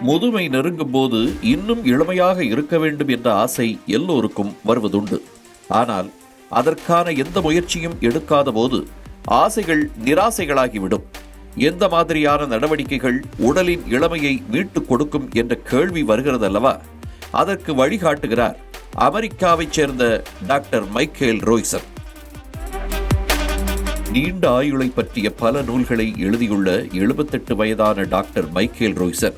முதுமை நெருங்கும் போது இன்னும் இளமையாக இருக்க வேண்டும் என்ற ஆசை எல்லோருக்கும் வருவதுண்டு. ஆனால் அதற்கான எந்த முயற்சியும் எடுக்காத போது ஆசைகள் நிராசைகளாகிவிடும். எந்த மாதிரியான நடவடிக்கைகள் உடலின் இளமையை மீட்டுக் கொடுக்கும் என்ற கேள்வி வருகிறதல்லவா? அதற்கு வழிகாட்டுகிறார் அமெரிக்காவைச் சேர்ந்த டாக்டர் மைக்கேல் ரோய்சன். நீண்ட ஆயுளை பற்றிய பல நூல்களை எழுதியுள்ள எழுபத்தெட்டு வயதான டாக்டர் மைக்கேல் ரோய்சன்.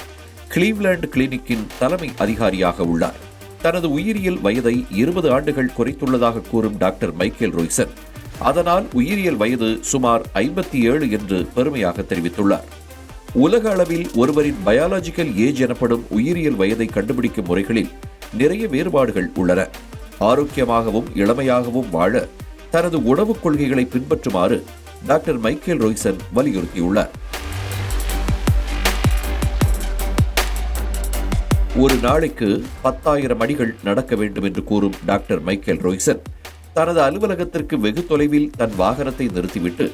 கிளீவ்லாண்ட் கிளினிக்கின் தலைமை அதிகாரியாக உள்ளார். தனது உயிரியல் வயதை இருபது ஆண்டுகள் குறைத்துள்ளதாக கூறும் டாக்டர் மைக்கேல் ரோய்சன் அதனால் உயிரியல் வயது சுமார் ஐம்பத்தி ஏழு என்று பெருமையாக தெரிவித்துள்ளார். உலக அளவில் ஒருவரின் பயாலஜிக்கல் ஏஜ் எனப்படும் உயிரியல் வயதை கண்டுபிடிக்கும் முறைகளில் நிறைய வேறுபாடுகள் உள்ளன. ஆரோக்கியமாகவும் இளமையாகவும் வாழ தனது உணவுக் கொள்கைகளை பின்பற்றுமாறு டாக்டர் மைக்கேல் ரோய்சன் வலியுறுத்தியுள்ளார். ஒரு நாளைக்கு பத்தாயிரம் அடிகள் நடக்க வேண்டும் என்று கூறும் டாக்டர் மைக்கேல் ரோய்சன். தனது அலுவலகத்திற்கு வெகு தொலைவில் தன் வாகனத்தை நிறுத்திவிட்டு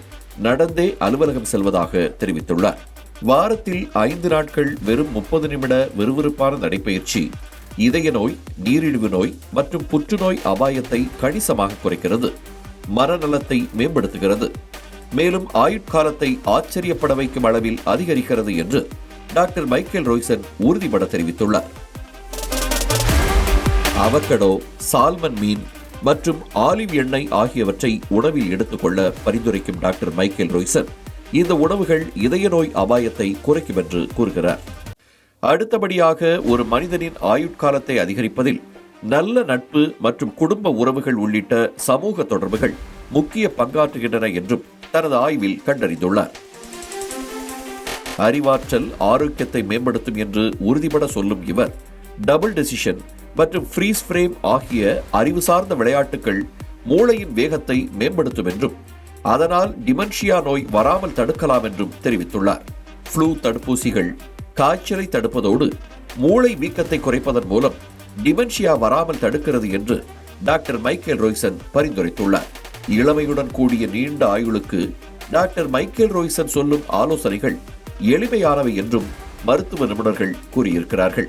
நடந்தே அலுவலகம் செல்வதாக தெரிவித்துள்ளார். வாரத்தில் ஐந்து நாட்கள் வெறும் முப்பது நிமிட விறுவிறுப்பான நடைப்பயிற்சி இதய நோய் நீரிழிவு நோய் மற்றும் புற்றுநோய் அபாயத்தை கணிசமாக குறைக்கிறது மனநலத்தை மேம்படுத்துகிறது. மேலும் ஆயுட்காலத்தை ஆச்சரியப்பட வைக்கும் அளவில் அதிகரிக்கிறது என்று டாக்டர் மைக்கேல் ரோய்சன் உறுதிபட தெரிவித்துள்ளார். அவக்கடோ சால்மன் மீன் மற்றும் ஆலிவ் எண்ணெய் ஆகியவற்றை உணவில் எடுத்துக்கொள்ள பரிந்துரைக்கும் டாக்டர் மைக்கேல் ரோய்சன் இந்த உணவுகள் இதய நோய் அபாயத்தை குறைக்கும் என்று கூறுகிறார். அடுத்தபடியாக ஒரு மனிதனின் ஆயுட்காலத்தை அதிகரிப்பதில் நல்ல நட்பு மற்றும் குடும்ப உறவுகள் உள்ளிட்ட சமூக தொடர்புகள் முக்கிய பங்காற்றுகின்றன என்றும் தனது ஆய்வில் கண்டறிந்துள்ளார். அறிவாற்றல் ஆரோக்கியத்தை மேம்படுத்தும் என்று உறுதிபட சொல்லும் இவர். டபுள் டெசிஷன் மற்றும் ஃப்ரீஸ் ஃப்ரேம் ஆகிய அறிவு சார்ந்த விளையாட்டுகள் மூளையின் வேகத்தை மேம்படுத்தும் என்றும் அதனால் டிமென்ஷியா நோய் வராமல் தடுக்கலாம் என்றும் தெரிவித்துள்ளார். ஃப்ளூ தடுப்பூசிகள் காய்ச்சலை தடுப்பதோடு மூளை வீக்கத்தை குறைப்பதன் மூலம் டிமென்ஷியா வராமல் தடுக்கிறது என்று டாக்டர் மைக்கேல் ரோய்சன் பரிந்துரைத்துள்ளார். இளமையுடன் கூடிய நீண்ட ஆயுளுக்கு டாக்டர் மைக்கேல் ரோய்சன் சொல்லும் ஆலோசனைகள் எளிமையானவை என்றும் மருத்துவ நிபுணர்கள் கூறியிருக்கிறார்கள்.